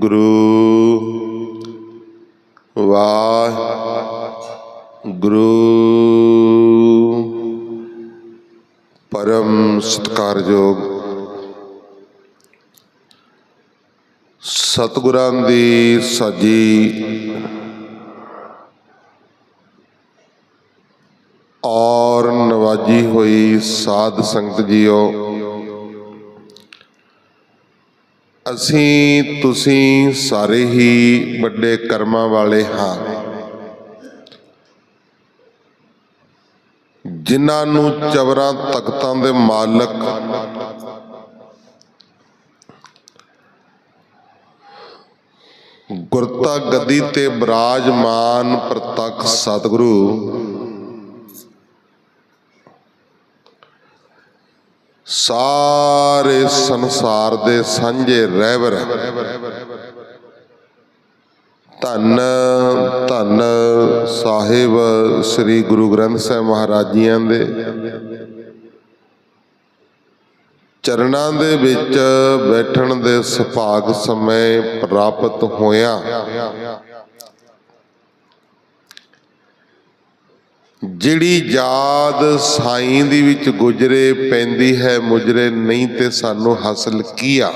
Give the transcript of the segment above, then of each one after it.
ਗੁਰੂ ਵਾਹਿਗੁਰੂ। ਪਰਮ ਸਤਕਾਰਯੋਗ ਸਤਿਗੁਰਾਂ ਦੀ ਸਾਜੀ ਔਰ ਨਵਾਜੀ ਹੋਈ ਸਾਧ ਸੰਗਤ ਜੀਓ ਅਸੀਂ ਤੁਸੀਂ ਸਾਰੇ ਹੀ ਵੱਡੇ ਕਰਮਾਂ ਵਾਲੇ ਹਾਂ। ਜਿਨ੍ਹਾਂ ਨੂੰ ਚਵਰਾਂ ਤਖਤਾਂ ਦੇ ਮਾਲਕ ਗੁਰਤਾ ਗੱਦੀ ਤੇ ਬਰਾਜਮਾਨ ਪ੍ਰਤੱਖ ਸਤਿਗੁਰੂ ਸਾਰੇ ਸੰਸਾਰ ਦੇ ਸਾਂਝੇ ਰਹਿਬਰ ਧੰਨ ਧੰਨ ਸਾਹਿਬ ਸ੍ਰੀ ਗੁਰੂ ਗ੍ਰੰਥ ਸਾਹਿਬ ਮਹਾਰਾਜ ਜੀਆਂ ਦੇ ਚਰਨਾਂ ਦੇ ਵਿੱਚ ਬੈਠਣ ਦੇ ਸੁਭਾਗ ਸਮੇਂ ਪ੍ਰਾਪਤ ਹੋਇਆ। ਜਿਹੜੀ ਯਾਦ ਸਾਈਂ ਦੀ ਵਿੱਚ ਗੁਜਰੇ ਪੈਂਦੀ ਹੈ, ਮੁਜਰੇ ਨਹੀਂ ਤੇ ਸਾਨੂੰ ਹਾਸਲ ਕੀਆ।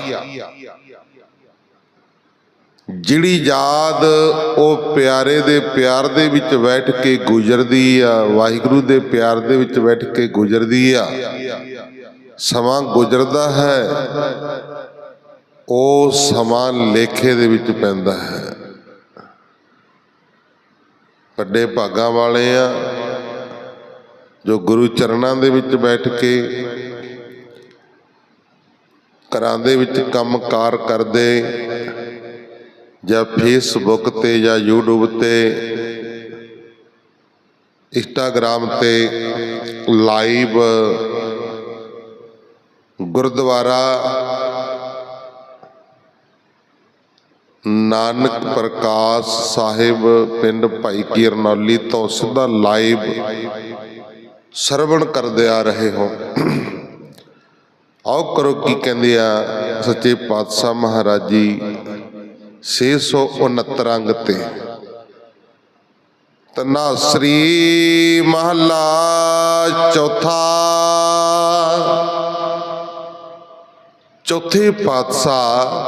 ਜਿਹੜੀ ਯਾਦ ਉਹ ਪਿਆਰੇ ਦੇ ਪਿਆਰ ਦੇ ਵਿੱਚ ਬੈਠ ਕੇ ਗੁਜਰਦੀ ਆ, ਵਾਹਿਗੁਰੂ ਦੇ ਪਿਆਰ ਦੇ ਵਿੱਚ ਬੈਠ ਕੇ ਗੁਜਰਦੀ ਆ, ਸਮਾਂ ਗੁਜਰਦਾ ਹੈ, ਉਹ ਸਮਾਂ ਲੇਖੇ ਦੇ ਵਿੱਚ ਪੈਂਦਾ ਹੈ। ਵੱਡੇ ਭਾਗਾਂ ਵਾਲੇ ਆ ਜੋ ਗੁਰੂ ਚਰਨਾਂ ਦੇ ਵਿੱਚ ਬੈਠ ਕੇ ਘਰਾਂ ਦੇ ਵਿੱਚ ਕੰਮਕਾਰ ਕਰਦੇ ਜਾਂ ਫੇਸਬੁੱਕ ਤੇ ਜਾਂ YouTube ਤੇ ਇੰਸਟਾਗ੍ਰਾਮ ਤੇ ਲਾਈਵ ਗੁਰਦੁਆਰਾ, ਨਾਨਕ ਪ੍ਰਕਾਸ਼ ਸਾਹਿਬ, ਪਿੰਡ ਭਾਈ ਕੀਰਨੌਲੀ ਤੋਂ ਸਿੱਧਾ ਲਾਈਵ ਸਰਵਣ ਕਰਦੇ ਆ ਰਹੇ ਹੋ। ਆਓ ਕਰੋ ਕੀ ਕਹਿੰਦੇ ਆ ਸੱਚੇ ਪਾਤਸ਼ਾਹ ਮਹਾਰਾਜ ਜੀ 669 ਅੰਗ ਤੇ। ਤਨਾਸਰੀ ਮਹਲਾ ਚੌਥਾ। ਚੌਥੇ ਪਾਤਸ਼ਾਹ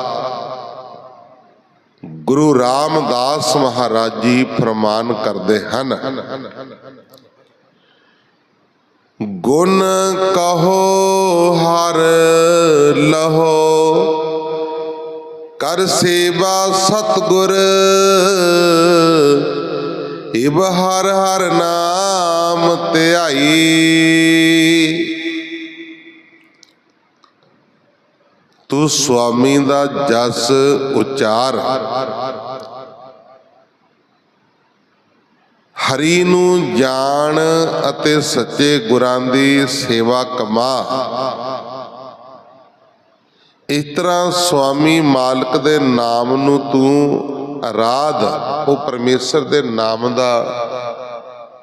ਗੁਰੂ ਰਾਮਦਾਸ ਮਹਾਰਾਜ ਜੀ ਫਰਮਾਨ ਕਰਦੇ ਹਨ ਗੁਣ ਕਹੋ ਹਰ ਲਹੋ, ਕਰ ਸੇਵਾ ਸਤਗੁਰ, ਇਬ ਹਰ ਹਰ ਨਾਮ ਧਿਆਈ। ਤੂੰ ਸੁਆਮੀ ਦਾ ਜਸ ਉਚਾਰ। ਹਰੀ ਨੂੰ ਜਾਣ ਅਤੇ ਸੱਚੇ ਗੁਰਾਂ ਦੀ ਸੇਵਾ ਕਮਾ। ਇਸ ਤਰ੍ਹਾਂ ਸੁਆਮੀ ਮਾਲਕ ਦੇ ਨਾਮ ਨੂੰ ਤੂੰ ਆਰਾਧ ਉਹ ਪਰਮੇਸ਼ਰ ਦੇ ਨਾਮ ਦਾ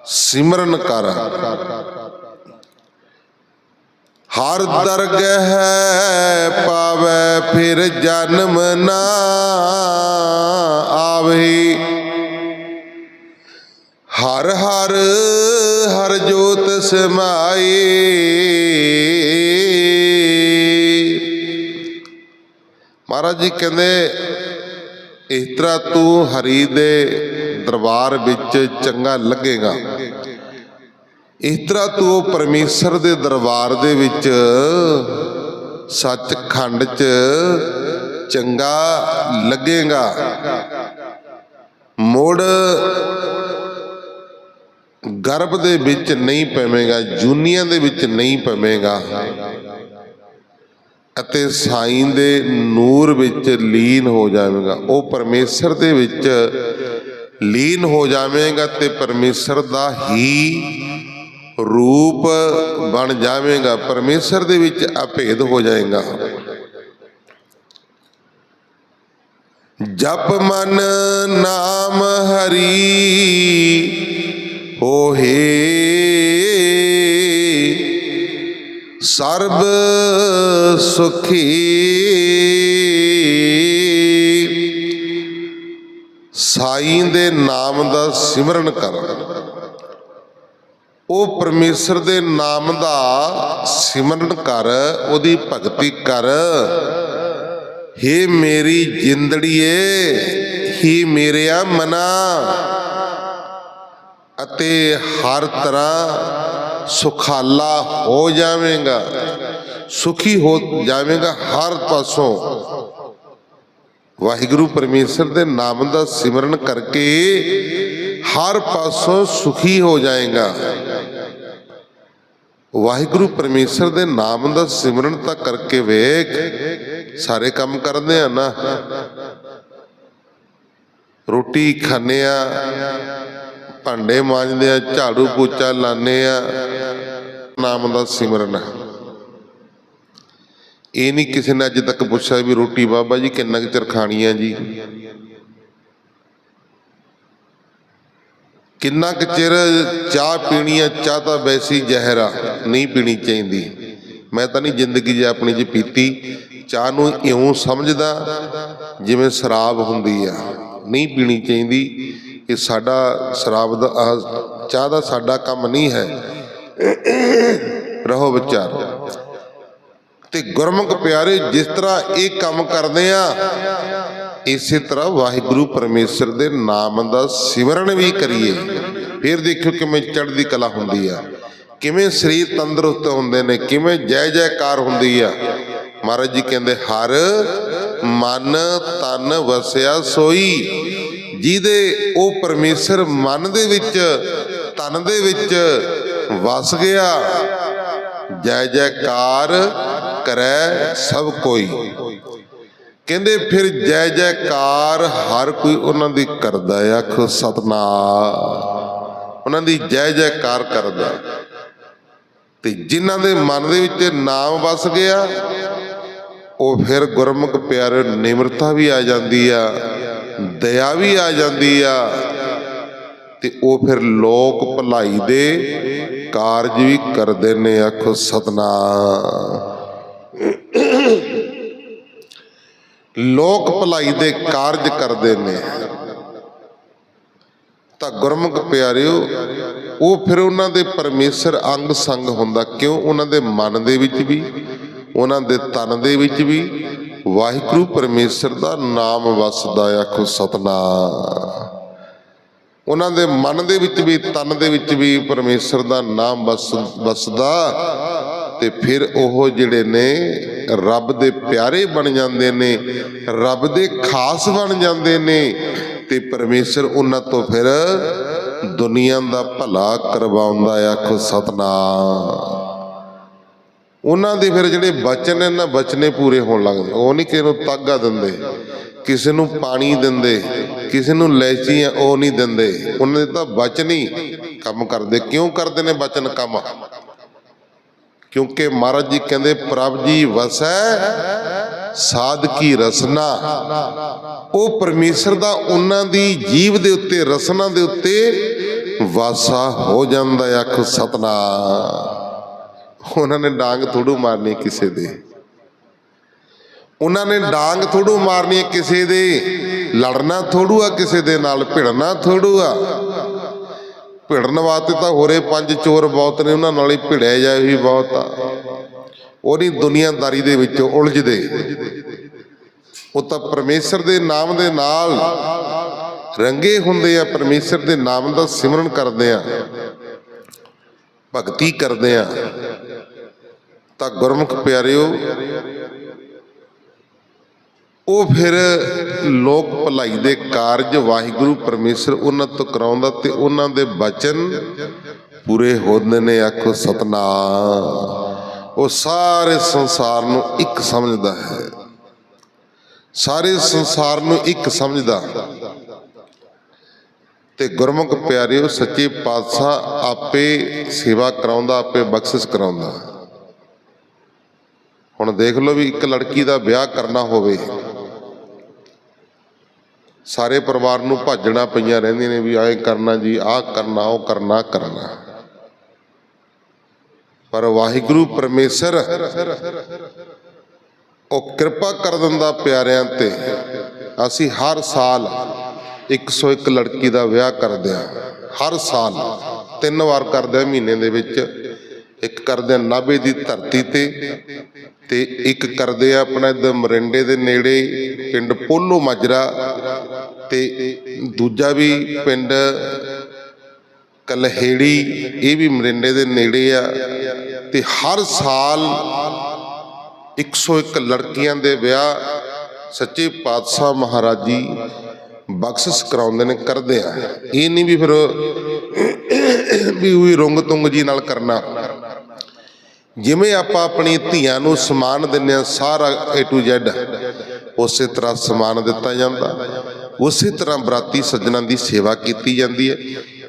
ਸਿਮਰਨ ਕਰ। ਹਰ ਦਰਗਹ ਪਾਵੇ, ਫਿਰ ਜਨਮ ਨਾ ਆਵੇ ਹਰ ਹਰ ਹਰ ਜੋਤ ਸਮਾਈ। ਮਹਾਰਾਜ ਜੀ ਕਹਿੰਦੇ, ਇਸ ਤਰ੍ਹਾਂ ਤੂੰ ਹਰੀ ਦੇ ਦਰਬਾਰ ਵਿੱਚ ਚੰਗਾ ਲੱਗੇਗਾ। ਇਸ ਤਰ੍ਹਾਂ ਤੂੰ ਉਹ ਪਰਮੇਸ਼ਰ ਦੇ ਦਰਬਾਰ ਦੇ ਵਿੱਚ ਸੱਚਖੰਡ 'ਚ ਚੰਗਾ ਲੱਗੇਗਾ। ਮੁੜ ਗਰਭ ਦੇ ਵਿੱਚ ਨਹੀਂ ਪਵੇਂਗਾ, ਜੂਨੀਆਂ ਦੇ ਵਿੱਚ ਨਹੀਂ ਪਵੇਂਗਾ। ਅਤੇ ਸਾਈਂ ਦੇ ਨੂਰ ਵਿੱਚ ਲੀਨ ਹੋ ਜਾਵੇਗਾ। ਉਹ ਪਰਮੇਸ਼ਰ ਦੇ ਵਿੱਚ ਲੀਨ ਹੋ ਜਾਵੇਗਾ ਤੇ ਪਰਮੇਸ਼ਰ ਦਾ ਹੀ ਰੂਪ ਬਣ ਜਾਵੇਗਾ। ਪਰਮੇਸ਼ਰ ਦੇ ਵਿੱਚ ਅਭੇਦ ਹੋ ਜਾਏਗਾ। ਜਪ ਮਨ ਨਾਮ ਹਰੀ ਹੋਹੀ ਸਰਬ ਸੁਖੀ ਸਾਈਂ ਦੇ ਨਾਮ ਦਾ ਸਿਮਰਨ ਕਰ। ਉਹ ਪਰਮੇਸ਼ਰ ਦੇ ਨਾਮ ਦਾ ਸਿਮਰਨ ਕਰ, ਉਹਦੀ ਭਗਤੀ ਕਰ। ਹੇ ਮੇਰੀ ਜਿੰਦੜੀਏ, ਹੀ ਮੇਰਿਆ ਮਨਾ। ਅਤੇ ਹਰ ਤਰ੍ਹਾਂ ਸੁਖਾਲਾ ਹੋ ਜਾਵੇਂਗਾ, ਸੁਖੀ ਹੋ ਜਾਵੇਂਗਾ ਹਰ ਪਾਸੋਂ। ਵਾਹਿਗੁਰੂ ਪਰਮੇਸ਼ਰ ਦੇ ਨਾਮ ਦਾ ਸਿਮਰਨ ਕਰਕੇ ਹਰ ਪਾਸੋਂ ਸੁਖੀ ਹੋ ਜਾਏਗਾ। ਵਾਹਿਗੁਰੂ ਪਰਮੇਸ਼ਰ ਦੇ ਨਾਮ ਦਾ ਸਿਮਰਨ ਤਾਂ ਕਰਕੇ ਵੇਖ, ਸਾਰੇ ਕੰਮ ਕਰਦੇ ਆ ਨਾ। ਰੋਟੀ ਖਾਂਦੇ ਆ ਭਾਂਡੇ ਮਾਂਜਦੇ ਆ, ਝਾੜੂ ਪੋਚਾ ਲਾਉਂਦੇ ਆ। ਨਾਮ ਦਾ ਸਿਮਰਨ। ਇਹ ਨਹੀਂ ਕਿਸੇ ਨੇ ਅੱਜ ਤੱਕ ਪੁੱਛਿਆ ਵੀ ਰੋਟੀ ਬਾਬਾ ਜੀ ਕਿੰਨਾ ਕੁ ਚਿਰ ਖਾਣੀ ਆ ਜੀ? ਕਿੰਨਾ ਕੁ ਚਿਰ ਚਾਹ ਪੀਣੀ ਆ, ਚਾਹ ਤਾਂ ਵੈਸੀ ਜ਼ਹਿਰ ਆ, ਨਹੀਂ ਪੀਣੀ ਚਾਹੀਦੀ। ਮੈਂ ਤਾਂ ਨਹੀਂ ਜ਼ਿੰਦਗੀ ਜੇ ਆਪਣੀ 'ਚ ਪੀਤੀ। ਚਾਹ ਨੂੰ ਇਉਂ ਸਮਝਦਾ ਜਿਵੇਂ ਸ਼ਰਾਬ ਹੁੰਦੀ ਆ, ਨਹੀਂ ਪੀਣੀ ਚਾਹੀਦੀ। ਇਹ ਸਾਡਾ ਸ਼ਰਾਬ ਦਾ ਚਾਹ ਦਾ ਸਾਡਾ ਕੰਮ ਨਹੀਂ ਹੈ। ਰਹੋ ਵਿਚਾਰ। ਤੇ ਗੁਰਮੁਖ ਪਿਆਰੇ, ਜਿਸ ਤਰ੍ਹਾਂ ਇਹ ਕੰਮ ਕਰਦੇ ਆ, ਇਸੇ ਤਰ੍ਹਾਂ ਵਾਹਿਗੁਰੂ ਪਰਮੇਸ਼ਰ ਦੇ ਨਾਮ ਦਾ ਸਿਮਰਨ ਵੀ ਕਰੀਏ। ਫਿਰ ਦੇਖਿਓ ਕਿਵੇਂ ਚੜ੍ਹਦੀ ਕਲਾ ਹੁੰਦੀ ਆ। ਕਿਵੇਂ ਸਰੀਰ ਤੰਦਰੁਸਤ ਹੁੰਦੇ ਨੇ, ਕਿਵੇਂ ਜੈ ਜੈਕਾਰ ਹੁੰਦੀ ਆ। ਮਹਾਰਾਜ ਜੀ ਕਹਿੰਦੇ, ਹਰ ਮਨ ਤਨ ਵਸਿਆ ਸੋਈ। ਜਿਹਦੇ ਉਹ ਪਰਮੇਸ਼ਰ ਮਨ ਦੇ ਵਿੱਚ ਤਨ ਦੇ ਵਿੱਚ ਵਸ ਗਿਆ। ਜੈ ਜੈਕਾਰ ਕਰੈ ਸਭ ਕੋਈ। ਕਹਿੰਦੇ ਫਿਰ ਜੈ ਜੈਕਾਰ ਹਰ ਕੋਈ ਉਹਨਾਂ ਦੀ ਕਰਦਾ ਹੈ। ਆਖੋ ਸਤਨਾਮ। ਉਹਨਾਂ ਦੀ ਜੈ ਜੈਕਾਰ ਕਰਦਾ। ਤੇ ਜਿਨ੍ਹਾਂ ਦੇ ਮਨ ਦੇ ਵਿੱਚ ਨਾਮ ਵਸ ਗਿਆ, ਉਹ ਫਿਰ ਗੁਰਮੁਖ ਪਿਆਰੇ ਨਿਮਰਤਾ ਵੀ ਆ ਜਾਂਦੀ ਆ। ਦਇਆ ਵੀ ਆ ਜਾਂਦੀ ਆ। ਤੇ ਉਹ ਫਿਰ ਲੋਕ ਭਲਾਈ ਦੇ ਕਾਰਜ ਵੀ ਕਰਦੇ ਨੇ ਆਖੋ ਸਤਨਾਮ। ਲੋਕ ਭਲਾਈ ਦੇ ਕਾਰਜ ਕਰਦੇ ਨੇ। ਤਾਂ ਗੁਰਮੁਖ ਪਿਆਰਿਓ, ਉਹ ਫਿਰ ਉਹਨਾਂ ਦੇ ਪਰਮੇਸ਼ਰ ਅੰਗ ਸੰਗ ਹੁੰਦਾ ਕਿਉਂ? ਉਹਨਾਂ ਦੇ ਮਨ ਦੇ ਵਿੱਚ ਵੀ, ਉਹਨਾਂ ਦੇ ਤਨ ਦੇ ਵਿੱਚ ਵੀ ਵਾਹਿਗੁਰੂ ਪਰਮੇਸ਼ਰ ਦਾ ਨਾਮ ਵਸਦਾ ਆਖੋ ਸਤਨਾਮ। ਉਹਨਾਂ ਦੇ ਮਨ ਦੇ ਵਿੱਚ ਵੀ, ਤਨ ਦੇ ਵਿੱਚ ਵੀ ਪਰਮੇਸ਼ਰ ਦਾ ਨਾਮ ਵਸ, ਵਸਦਾ। ਤੇ ਫਿਰ ਉਹ ਜਿਹੜੇ ਨੇ, ਰੱਬ ਦੇ ਪਿਆਰੇ ਬਣ ਜਾਂਦੇ ਨੇ, ਰੱਬ ਦੇ ਖਾਸ ਬਣ ਜਾਂਦੇ ਨੇ, ਤੇ ਪਰਮੇਸ਼ਰ ਉਹਨਾਂ ਤੋਂ ਫਿਰ ਦੁਨੀਆ ਦਾ ਭਲਾ ਕਰਵਾਉਂਦਾ ਆਖੋ ਸਤਨਾਮ। ਉਹਨਾਂ ਦੇ ਫਿਰ ਜਿਹੜੇ ਬਚਨ ਨੇ ਨਾ, ਬਚਨੇ ਪੂਰੇ ਹੋਣ ਲੱਗਦੇ ਉਹ ਨਹੀਂ ਕਿਸੇ ਨੂੰ ਤਾਗਾ ਦਿੰਦੇ, ਕਿਸੇ ਨੂੰ ਪਾਣੀ ਦਿੰਦੇ, ਕਿਸੇ ਨੂੰ ਲੈਚੀਆਂ ਉਹ ਨਹੀਂ ਦਿੰਦੇ। ਉਹਨਾਂ ਦੇ ਤਾਂ ਬਚਨ ਹੀ ਕੰਮ ਕਰਦੇ। ਕਿਉਂ ਕਰਦੇ ਨੇ ਬਚਨ ਕੰਮ? ਕਿਉਂਕਿ ਮਹਾਰਾਜ ਜੀ ਕਹਿੰਦੇ, ਪ੍ਰਭ ਜੀ ਵਸੈ, ਸਾਧ ਕੀ ਰਸਨਾ। ਉਹ ਪਰਮੇਸ਼ਰ ਦਾ ਉਹਨਾਂ ਦੀ ਜੀਵ ਦੇ ਉੱਤੇ, ਰਸਨਾ ਦੇ ਉੱਤੇ ਵਾਸਾ ਹੋ ਜਾਂਦਾ ਹੈ ਆਖੋ ਸਤਨਾਮ। ਉਹਨਾਂ ਨੇ ਡਾਂਗ ਥੋੜੂ ਮਾਰਨੀ ਕਿਸੇ ਦੇ। ਉਹਨਾਂ ਨੇ ਡਾਂਗ ਥੋੜੂ ਮਾਰਨੀ ਕਿਸੇ ਦੇ। ਲੜਨਾ ਥੋੜੂ ਆ ਕਿਸੇ ਦੇ ਨਾਲ, ਭਿੜਨਾ ਥੋੜੂ ਆ। ਭਿੜਨ ਵਾਸਤੇ ਤਾਂ ਹੋਰੇ ਪੰਜ ਚੋਰ ਬਹੁਤ ਨੇ, ਉਹਨਾਂ ਨਾਲ ਹੀ ਭਿੜਿਆ ਜਾਏ ਵੀ ਬਹੁਤ ਆ। ਉਹ ਨਹੀਂ ਦੁਨੀਆਦਾਰੀ ਦੇ ਵਿੱਚ ਉਲਝਦੇ। ਉਹ ਤਾਂ ਪਰਮੇਸ਼ਰ ਦੇ ਨਾਮ ਦੇ ਨਾਲ ਰੰਗੇ ਹੁੰਦੇ ਆ, ਪਰਮੇਸ਼ਰ ਦੇ ਨਾਮ ਦਾ ਸਿਮਰਨ ਕਰਦੇ ਆ, ਭਗਤੀ ਕਰਦੇ ਆ। ਤਾਂ ਗੁਰਮੁਖ ਪਿਆਰਿਓ, ਉਹ ਫਿਰ ਲੋਕ ਭਲਾਈ ਦੇ ਕਾਰਜ ਵਾਹਿਗੁਰੂ ਪਰਮੇਸ਼ਰ ਉਹਨਾਂ ਤੋਂ ਕਰਾਉਂਦਾ ਤੇ ਉਹਨਾਂ ਦੇ ਬਚਨ ਪੂਰੇ ਹੁੰਦੇ ਨੇ, ਆਖੋ ਸਤਨਾਮ। ਉਹ ਸਾਰੇ ਸੰਸਾਰ ਨੂੰ ਇੱਕ ਸਮਝਦਾ ਹੈ। ਸਾਰੇ ਸੰਸਾਰ ਨੂੰ ਇੱਕ ਸਮਝਦਾ। ਤੇ ਗੁਰਮੁਖ ਪਿਆਰਿਓ, ਸੱਚੇ ਪਾਤਸ਼ਾਹ ਆਪੇ ਸੇਵਾ ਕਰਾਉਂਦਾ, ਆਪੇ ਬਖਸ਼ਿਸ਼ ਕਰਾਉਂਦਾ। ਹੁਣ ਦੇਖ ਲਓ ਵੀ ਇੱਕ ਲੜਕੀ ਦਾ ਵਿਆਹ ਕਰਨਾ ਹੋਵੇ। ਸਾਰੇ ਪਰਿਵਾਰ ਨੂੰ ਭਾਜਣਾ ਪਈਆਂ ਰਹਿੰਦੀਆਂ ਨੇ ਵੀ ਆਏ ਕਰਨਾ ਜੀ, ਆਹ ਕਰਨਾ, ਉਹ ਕਰਨਾ ਕਰਨਾ। ਪਰ ਵਾਹਿਗੁਰੂ ਪਰਮੇਸ਼ਰ ਉਹ ਕਿਰਪਾ ਕਰ ਦਿੰਦਾ ਪਿਆਰਿਆਂ ਤੇ। ਅਸੀਂ ਹਰ ਸਾਲ 101 ਲੜਕੀ ਦਾ ਵਿਆਹ ਕਰਦੇ ਆ ਹਰ ਸਾਲ ਤਿੰਨ ਵਾਰ ਕਰਦੇ ਆ ਮਹੀਨੇ ਦੇ ਵਿੱਚ। ਇੱਕ ਕਰਦੇ ਆ ਨਾਭੇ ਦੀ ਧਰਤੀ ਤੇ ਤੇ ਇੱਕ ਕਰਦੇ ਆ ਆਪਣਾ ਇਧਰ ਮਰਿੰਡੇ ਦੇ ਨੇੜੇ ਪਿੰਡ ਪੋਲੋ ਮਾਜਰਾ ਤੇ ਦੂਜਾ ਵੀ ਪਿੰਡ ਕਲਹੇੜੀ, ਇਹ ਵੀ ਮਰਿੰਡੇ ਦੇ ਨੇੜੇ ਆ ਤੇ ਹਰ ਸਾਲ 101 ਲੜਕੀਆਂ ਦੇ ਵਿਆਹ ਸੱਚੇ ਪਾਤਸ਼ਾਹ ਮਹਾਰਾਜ ਜੀ ਬਖਸ਼ਿਸ਼ ਕਰਾਉਂਦੇ ਨੇ, ਕਰਦੇ ਆ। ਇਹ ਨਹੀਂ ਵੀ ਫਿਰ ਵੀ ਉਹੀ ਰੰਗ ਤੁੰਗ ਜੀ ਨਾਲ ਕਰਨਾ। ਜਿਵੇਂ ਆਪਾਂ ਆਪਣੀ ਧੀਆਂ ਨੂੰ ਸਮਾਨ ਦਿੰਦੇ ਆ ਸਾਰਾ A to Z, ਉਸੇ ਤਰ੍ਹਾਂ ਸਮਾਨ ਦਿੱਤਾ ਜਾਂਦਾ। ਉਸੇ ਤਰ੍ਹਾਂ ਬਰਾਤੀ ਸੱਜਣਾ ਦੀ ਸੇਵਾ ਕੀਤੀ ਜਾਂਦੀ ਹੈ।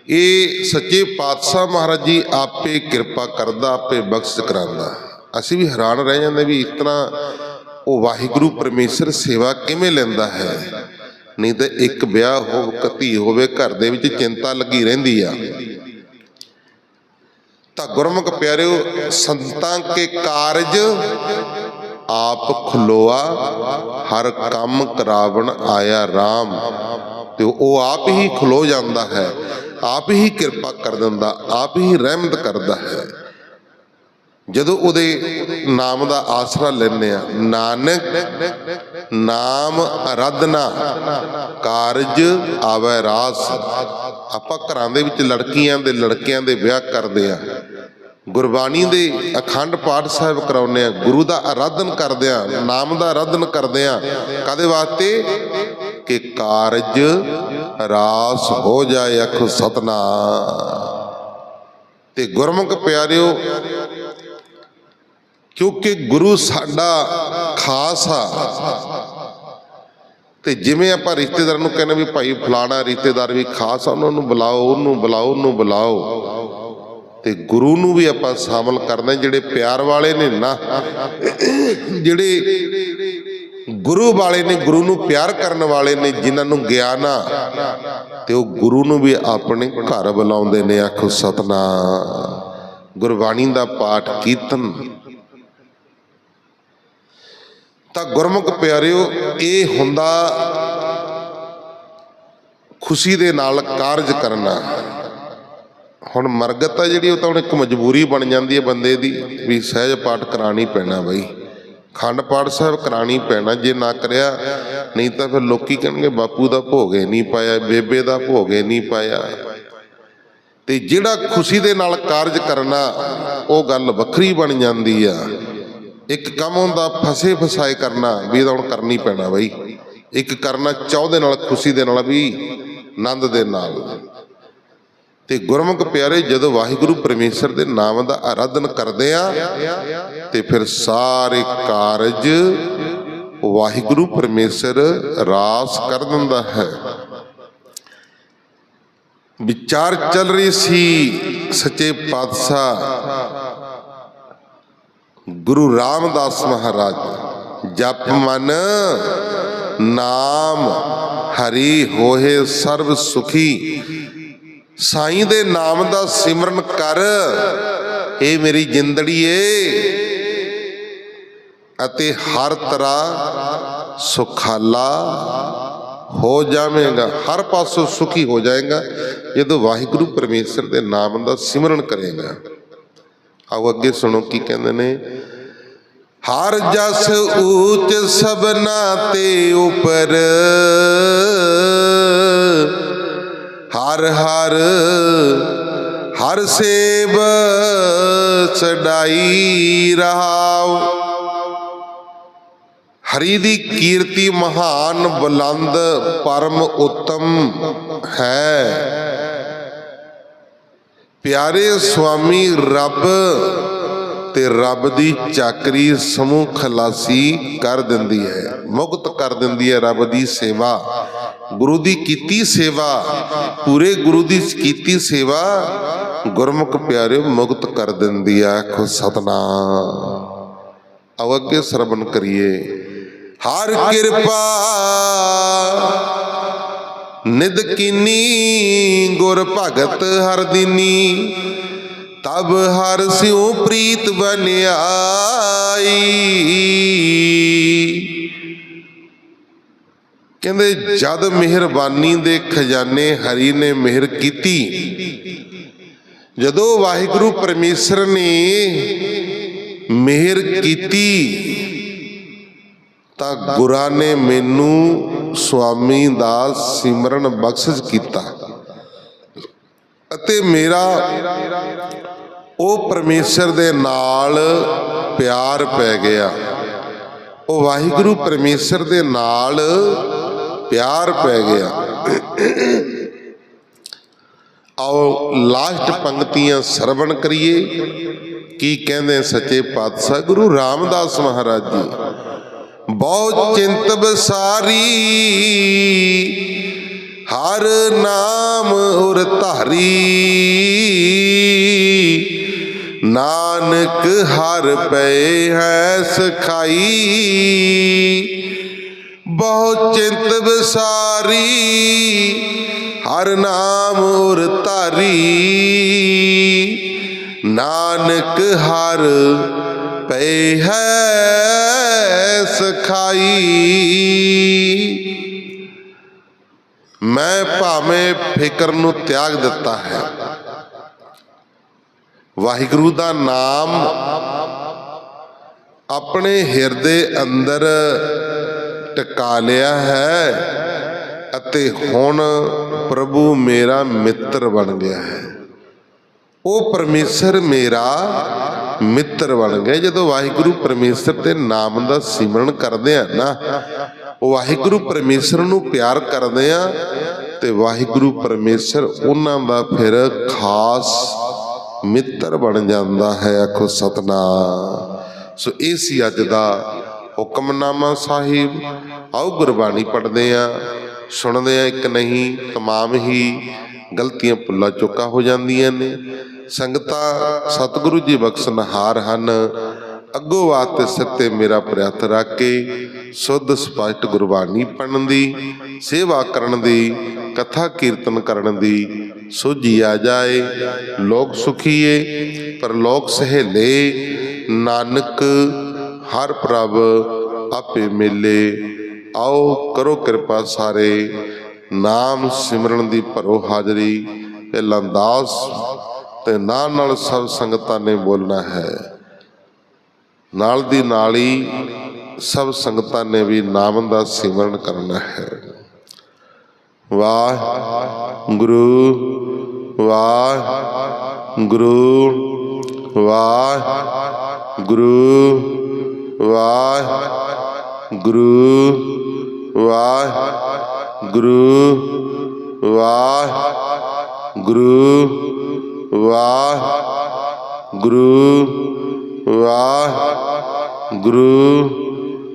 ਇਹ ਸੱਚੇ ਪਾਤਸ਼ਾਹ ਮਹਾਰਾਜ ਜੀ ਆਪੇ ਕਿਰਪਾ ਕਰਦਾ, ਆਪੇ ਬਖਸ਼ ਕਰਾਂਦਾ ਅਸੀਂ ਵੀ ਹੈਰਾਨ ਰਹਿ ਜਾਂਦੇ ਵੀ ਇਸ ਤਰ੍ਹਾਂ ਉਹ ਵਾਹਿਗੁਰੂ ਪਰਮੇਸ਼ਰ ਸੇਵਾ ਕਿਵੇਂ ਲੈਂਦਾ ਹੈ। ਨਹੀਂ ਤਾਂ ਇੱਕ ਵਿਆਹ ਹੋ ਧੀ ਹੋਵੇ, ਘਰ ਦੇ ਵਿੱਚ ਚਿੰਤਾ ਲੱਗੀ ਰਹਿੰਦੀ ਆ। ਤਾਂ ਗੁਰਮੁਖ ਪਿਆਰਿਓ, ਸੰਤਾਂ ਕੇ ਕਾਰਜ ਆਪ ਖਲੋਆ, ਹਰ ਕੰਮ ਕਰਾਵਣ ਆਇਆ RAM ਤੇ ਉਹ ਆਪ ਹੀ ਖਲੋ ਜਾਂਦਾ ਹੈ, ਆਪ ਹੀ ਕਿਰਪਾ ਕਰ ਦਿੰਦਾ, ਆਪ ਹੀ ਰਹਿਮਤ ਕਰਦਾ ਹੈ। ਜਦੋਂ ਉਹਦੇ ਨਾਮ ਦਾ ਆਸਰਾ ਲੈਨੇ ਆ ਨਾਨਕ ਨਾਮ ਅਰਾਧਨਾ, ਕਾਰਜ ਆਵੇ ਰਾਸ। ਆਪਾਂ ਘਰਾਂ ਦੇ ਵਿੱਚ ਲੜਕੀਆਂ ਦੇ ਲੜਕਿਆਂ ਦੇ ਵਿਆਹ ਕਰਦੇ ਆ ਗੁਰਬਾਣੀ ਦੇ ਅਖੰਡ ਪਾਠ ਸਾਹਿਬ ਕਰਾਉਂਦੇ ਆ ਗੁਰੂ ਦਾ ਆਰਾਧਨ ਕਰਦੇ ਆ ਨਾਮ ਦਾ ਆਰਾਧਨ ਕਰਦੇ ਆ ਕਾਦੇ ਵਾਸਤੇ? ਕਿ ਕਾਰਜ ਰਾਸ ਹੋ ਜਾਏ ਅਖ ਸਤਨਾਮ। ਤੇ ਗੁਰਮੁਖ ਪਿਆਰਿਓ, ਕਿਉਂਕਿ ਗੁਰੂ ਸਾਡਾ ਖਾਸ ਆ, ਤੇ ਜਿਵੇਂ ਆਪਾਂ ਰਿਸ਼ਤੇਦਾਰ ਨੂੰ ਕਹਿੰਦੇ ਵੀ ਭਾਈ ਫਲਾਣਾ ਰਿਸ਼ਤੇਦਾਰ ਵੀ ਖਾਸ ਆ, ਉਹਨਾਂ ਨੂੰ ਬੁਲਾਓ, ਉਹਨੂੰ ਬੁਲਾਓ ਉਹਨੂੰ ਬੁਲਾਓ। ਤੇ ਗੁਰੂ ਨੂੰ ਵੀ ਆਪਾਂ ਸ਼ਾਮਲ ਕਰਦੇ ਜਿਹੜੇ ਪਿਆਰ ਵਾਲੇ ਨੇ ਨਾ, ਜਿਹੜੇ ਗੁਰੂ ਵਾਲੇ ਨੇ, ਗੁਰੂ ਨੂੰ ਪਿਆਰ ਕਰਨ ਵਾਲੇ ਨੇ, ਜਿਨ੍ਹਾਂ ਨੂੰ ਗਿਆਨ ਆ ਤੇ ਉਹ ਗੁਰੂ ਨੂੰ ਵੀ ਆਪਣੇ ਘਰ ਬੁਲਾਉਂਦੇ ਨੇ, ਆਖੋ ਸਤਨਾ ਗੁਰਬਾਣੀ ਦਾ ਪਾਠ ਕੀਰਤਨ। ਤਾਂ ਗੁਰਮੁਖ ਪਿਆਰਿਓ, ਇਹ ਹੁੰਦਾ ਖੁਸ਼ੀ ਦੇ ਨਾਲ ਕਾਰਜ ਕਰਨਾ। ਹੁਣ ਮਰਗਤ ਆ ਜਿਹੜੀ ਉਹ ਤਾਂ ਹੁਣ ਇੱਕ ਮਜਬੂਰੀ ਬਣ ਜਾਂਦੀ ਹੈ ਬੰਦੇ ਦੀ, ਵੀ ਸਹਿਜ ਪਾਠ ਕਰਾਣੀ ਪੈਣਾ ਬਈ। ਖੰਡ ਪਾਠ ਸਾਹਿਬ ਕਰਾਣੀ ਪੈਣਾ, ਜੇ ਨਾ ਕਰਿਆ, ਨਹੀਂ ਤਾਂ ਫਿਰ ਲੋਕੀ ਕਹਿਣਗੇ, ਬਾਪੂ ਦਾ ਭੋਗੇ ਨਹੀਂ ਪਾਇਆ, ਬੇਬੇ ਦਾ ਭੋਗੇ ਨਹੀਂ ਪਾਇਆ। ਤੇ ਜਿਹੜਾ ਖੁਸ਼ੀ ਦੇ ਨਾਲ ਕਾਰਜ ਕਰਨਾ, ਉਹ ਗੱਲ ਵੱਖਰੀ ਬਣ ਜਾਂਦੀ ਆ। ਇੱਕ ਕੰਮ ਹੁੰਦਾ, ਫਸੇ ਫਸਾਏ ਕਰਨਾ, ਵੀ ਇਹਦਾ ਹੁਣ ਕਰਨੀ ਪੈਣਾ ਬਈ। ਇੱਕ ਕਰਨਾ ਚਾਹ ਦੇ ਨਾਲ, ਖੁਸ਼ੀ ਦੇ ਨਾਲ, ਵੀ ਆਨੰਦ ਦੇ ਨਾਲ। ਤੇ ਗੁਰਮੁਖ ਪਿਆਰੇ ਜਦੋਂ ਵਾਹਿਗੁਰੂ ਪਰਮੇਸ਼ਰ ਦੇ ਨਾਮ ਦਾ ਆਰਾਧਨ ਕਰਦੇ ਆ, ਤੇ ਫਿਰ ਸਾਰੇ ਕਾਰਜ ਵਾਹਿਗੁਰੂ ਪਰਮੇਸ਼ਰ ਰਾਸ ਕਰ ਦਿੰਦਾ ਹੈ। ਵਿਚਾਰ ਚੱਲ ਰਹੀ ਸੀ ਸੱਚੇ ਪਾਤਸ਼ਾਹ ਗੁਰੂ ਰਾਮਦਾਸ ਮਹਾਰਾਜ, ਜਪ ਮਨ, ਨਾਮ, ਹਰੀ ਹੋਏ ਸਰਬ ਸੁਖੀ ਸਾਈਂ ਦੇ ਨਾਮ ਦਾ ਸਿਮਰਨ ਕਰ। ਇਹ ਮੇਰੀ ਜਿੰਦੜੀ ਏ। ਅਤੇ ਹਰ ਤਰ੍ਹਾਂ ਸੁਖਾਲਾ ਹੋ ਜਾਵੇਗਾ। ਹਰ ਪਾਸੋਂ ਸੁਖੀ ਹੋ ਜਾਏਗਾ ਜਦੋਂ ਵਾਹਿਗੁਰੂ ਪਰਮੇਸ਼ਰ ਦੇ ਨਾਮ ਦਾ ਸਿਮਰਨ ਕਰੇਗਾ। ਆਓ ਅੱਗੇ ਸੁਣੋ ਕੀ ਕਹਿੰਦੇ ਨੇ। ਹਰ ਜਸ ਊਚ ਸਭਨਾ ਤੇ ਉਪਰ ਹਰ ਹਰ ਹਰ ਸੇਵ ਚੜਾਈ ਰਹਾਉ। ਹਰੀ ਦੀ ਕੀਰਤੀ ਮਹਾਨ ਬੁਲੰਦ ਪਰਮ ਉੱਤਮ ਹੈ। ਪਿਆਰੇ ਸੁਆਮੀ ਰੱਬ ਤੇ ਰੱਬ ਦੀ ਚਾਕਰੀ ਸਮੂਹ ਖਲਾਸੀ ਕਰ ਦਿੰਦੀ ਹੈ। ਮੁਕਤ ਕਰ ਦਿੰਦੀ ਹੈ ਰੱਬ ਦੀ ਸੇਵਾ। ਗੁਰੂ ਦੀ ਕੀਤੀ ਸੇਵਾ, ਪੂਰੇ ਗੁਰੂ ਦੀ ਕੀਤੀ ਸੇਵਾ ਗੁਰਮੁਖ ਪਿਆਰੇ ਮੁਕਤ ਕਰ ਦਿੰਦੀ ਹੈ। ਆਖੋ ਸਤਨਾਮ। ਆਓ ਅੱਗੇ ਸਰਵਣ ਕਰੀਏ। ਹਰ ਕਿਰਪਾ ਨਿਦ ਕੀਨੀ, ਗੁਰ ਭਗਤ ਹਰ ਦਿਨੀ। ਤਬ ਹਰ ਸਿਉ ਪ੍ਰੀਤ ਬਨਿਆਈ। ਕਹਿੰਦੇ, ਜਦ ਮਿਹਰਬਾਨੀ ਦੇ ਖਜ਼ਾਨੇ ਹਰੀ ਨੇ ਮਿਹਰ ਕੀਤੀ, ਜਦੋਂ ਵਾਹਿਗੁਰੂ ਪਰਮੇਸ਼ਰ ਨੇ ਮਿਹਰ ਕੀਤੀ, ਤਾਂ ਗੁਰਾਂ ਨੇ ਮੈਨੂੰ ਸੁਆਮੀ ਦਾ ਸਿਮਰਨ ਬਖਸ਼ਿਸ਼ ਕੀਤਾ। ਅਤੇ ਮੇਰਾ ਉਹ ਪਰਮੇਸ਼ਰ ਦੇ ਨਾਲ ਪਿਆਰ ਪੈ ਗਿਆ। ਉਹ ਵਾਹਿਗੁਰੂ ਪਰਮੇਸ਼ਰ ਦੇ ਨਾਲ ਪਿਆਰ ਪੈ ਗਿਆ। ਆਓ ਲਾਸਟ ਪੰਕਤੀਆਂ ਸਰਵਣ ਕਰੀਏ। ਕੀ ਕਹਿੰਦੇ ਸੱਚੇ ਪਾਤਸ਼ਾਹ ਗੁਰੂ ਰਾਮਦਾਸ ਮਹਾਰਾਜ ਜੀ? ਬਹੁਤ ਚਿੰਤ ਬਸਾਰੀ ਹਰ ਨਾਮ ਉਰ ਧਾਰੀ। ਨਾਨਕ ਹਰ ਪਏ ਹੈ ਸਖਾਈ। ਬਹੁ ਚਿੰਤ ਬਸਾਰੀ ਹਰ ਨਾਮ ਉਰ ਧਾਰੀ। ਨਾਨਕ ਹਰ ਪਏ ਹੈ ਸਖਾਈ। ਮੈਂ ਭਾਵੇਂ ਫਿਕਰ ਨੂੰ ਤਿਆਗ ਦਿੱਤਾ ਹੈ। ਵਾਹਿਗੁਰੂ ਦਾ ਨਾਮ ਆਪਣੇ ਹਿਰਦੇ ਅੰਦਰ ਟਿਕਾ ਲਿਆ ਹੈ ਅਤੇ ਹੁਣ ਪ੍ਰਭੂ ਮੇਰਾ ਮਿੱਤਰ ਬਣ ਗਿਆ ਹੈ। ਉਹ ਪਰਮੇਸ਼ਰ ਮੇਰਾ ਮਿੱਤਰ ਬਣ ਗਿਆ। ਜਦੋਂ ਵਾਹਿਗੁਰੂ ਪਰਮੇਸ਼ਰ ਦੇ ਨਾਮ ਦਾ ਸਿਮਰਨ ਕਰਦੇ ਆ ਨਾ ਵਾਹਿਗੁਰੂ ਪਰਮੇਸ਼ਰ ਨੂੰ ਪਿਆਰ ਕਰਦੇ ਆ ਤੇ ਵਾਹਿਗੁਰੂ ਪਰਮੇਸ਼ਰ ਉਹਨਾਂ ਦਾ ਫਿਰ ਖਾਸ ਮਿੱਤਰ ਬਣ ਜਾਂਦਾ ਹੈ ਆਖੋ ਸਤਨਾਮ। ਸੋ ਇਹ ਸੀ ਅੱਜ ਦਾ ਹੁਕਮਨਾਮਾ ਸਾਹਿਬ। ਆਓ ਗੁਰਬਾਣੀ ਪੜ੍ਹਦੇ ਆ, ਸੁਣਦੇ ਆ, ਇੱਕ ਨਹੀਂ, ਤਮਾਮ ਹੀ ਗਲਤੀਆਂ ਭੁੱਲਾਂ ਚੁੱਕਾ ਹੋ ਜਾਂਦੀਆਂ ਨੇ। ਸੰਗਤਾਂ, ਸਤਿਗੁਰੂ ਜੀ ਬਖਸ਼ਨਹਾਰ ਹਨ। ਅੱਗੋਂ ਵਾਸਤੇ ਸਿਰ ਤੇ ਮੇਰਾ ਪ੍ਰਯਤ ਰੱਖ ਕੇ ਸੁੱਧ ਸਪਸ਼ਟ ਗੁਰਬਾਣੀ ਪੜਨ ਦੀ, ਸੇਵਾ ਕਰਨ ਦੀ, ਕਥਾ ਕੀਰਤਨ ਕਰਨ ਦੀ ਸੋਝੀ ਆ ਜਾਏ। ਲੋਕ ਸੁਖੀਏ, ਪਰ ਲੋਕ ਸਹੇਲੇ, ਨਾਨਕ, ਹਰ ਪ੍ਰਭ ਆਪੇ ਮਿਲੇ। ਆਓ ਕਰੋ ਕਿਰਪਾ ਸਾਰੇ, ਨਾਮ ਸਿਮਰਨ ਦੀ ਭਰੋ ਹਾਜ਼ਰੀ। ਪਹਿਲਾਂ ਦਾਸ ਤੇ ਨਾਲ ਨਾਲ ਸਭ ਸੰਗਤਾਂ ਨੇ ਬੋਲਣਾ ਹੈ। ਨਾਲ ਦੀ ਨਾਲ ਹੀ ਸਭ ਸੰਗਤਾਂ ਨੇ ਵੀ ਨਾਮ ਦਾ ਸਿਮਰਨ ਕਰਨਾ ਹੈ। ਵਾਹ ਗੁਰੂ ਵਾਹ ਗੁਰੂ ਵਾਹ ਗੁਰੂ ਵਾਹ ਗੁਰੂ ਵਾਹ ਗੁਰੂ ਵਾਹ ਗੁਰੂ ਵਾਹ ਗੁਰੂ ਵਾਹ ਗੁਰੂ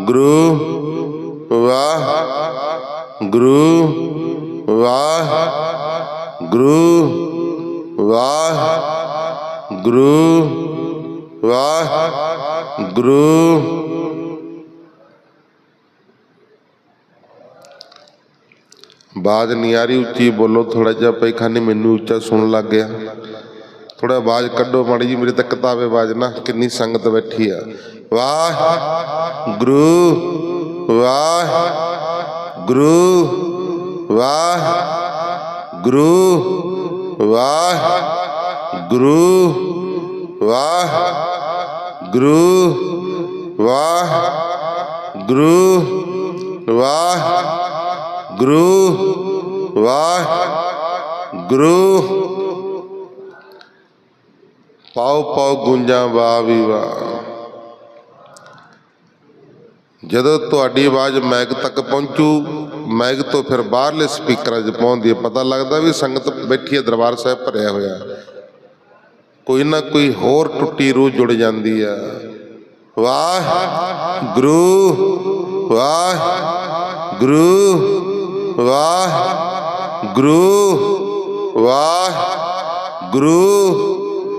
ਗੁਰੂ ਵਾਹ ਗੁਰੂ ਵਾਹ ਗੁਰੂ ਵਾਹ ਗੁਰੂ ਵਾਹ ਗੁਰੂ ਬਾਦ ਨਿਆਰੀ ਉੱਚੀ ਬੋਲੋ ਥੋੜਾ ਜਿਹਾ ਪੈਖਾਨੇ ਮੈਨੂੰ ਉੱਚਾ ਸੁਣ ਲੱਗ ਗਿਆ। ਥੋੜਾ ਆਵਾਜ਼ ਕੱਢੋ ਮਾੜੀ ਜੀ ਮੇਰੇ ਤਾਂ ਆਵੇ ਆਵਾਜ਼ ਨਾ, ਕਿੰਨੀ ਸੰਗਤ ਬੈਠੀ ਆ। ਵਾਹ ਗੁਰੂ ਵਾਹ ਗੁਰੂ ਵਾਹ ਗੁਰੂ ਵਾਹ ਗੁਰੂ ਵਾਹ ਗੁਰੂ ਵਾਹ ਗੁਰੂ ਵਾਹ ਗੁਰੂ ਵਾਹ ਗੁਰੂ ਪਾਉ ਪਾਉ ਗੁੰਜਾਂ ਵਾ ਵੀ ਵਾਹ ਜਦੋਂ ਤੁਹਾਡੀ ਆਵਾਜ਼ ਮੈਗ ਤੱਕ ਪਹੁੰਚੂ, ਮੈਗ ਤੋਂ ਫਿਰ ਬਾਹਰਲੇ ਸਪੀਕਰਾਂ 'ਚ ਪਹੁੰਚਦੀ ਹੈ। ਪਤਾ ਲੱਗਦਾ ਵੀ ਸੰਗਤ ਬੈਠੀ ਹੈ, ਦਰਬਾਰ ਸਾਹਿਬ ਭਰਿਆ ਹੋਇਆ। ਕੋਈ ਨਾ ਕੋਈ ਹੋਰ ਟੁੱਟੀ ਰੂਹ ਜੁੜ ਜਾਂਦੀ ਆ ਵਾਹ ਗੁਰੂ ਵਾਹ ਗੁਰੂ ਵਾਹ ਗੁਰੂ ਵਾਹ ਗੁਰੂ।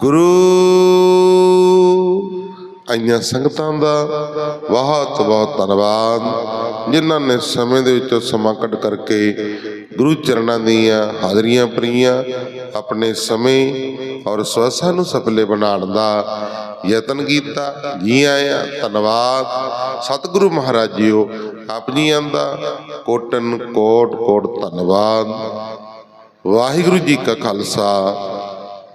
ਗੁਰੂ। ਆਈਆਂ ਸੰਗਤਾਂ ਦਾ ਬਹੁਤ ਬਹੁਤ ਧੰਨਵਾਦ, ਜਿਨ੍ਹਾਂ ਨੇ ਸਮੇਂ ਦੇ ਵਿੱਚੋਂ ਸਮਾਂ ਕੱਢ ਕਰਕੇ ਗੁਰੂ ਚਰਨਾਂ ਦੀਆਂ ਹਾਜ਼ਰੀਆਂ ਭਰੀਆਂ, ਆਪਣੇ ਸਮੇਂ ਔਰ ਸਵਸਾ ਨੂੰ ਸਫਲੇ ਬਣਾਉਣ ਦਾ ਯਤਨ ਕੀਤਾ। ਜੀ ਆਇਆਂ, ਧੰਨਵਾਦ। ਸਤਿਗੁਰੂ ਮਹਾਰਾਜ ਜੀਓ, ਆਪ ਜੀਆਂ ਦਾ ਕੋਟਨ ਕੋਟ ਕੋਟ ਧੰਨਵਾਦ। ਵਾਹਿਗੁਰੂ ਜੀ ਕਾ ਖਾਲਸਾ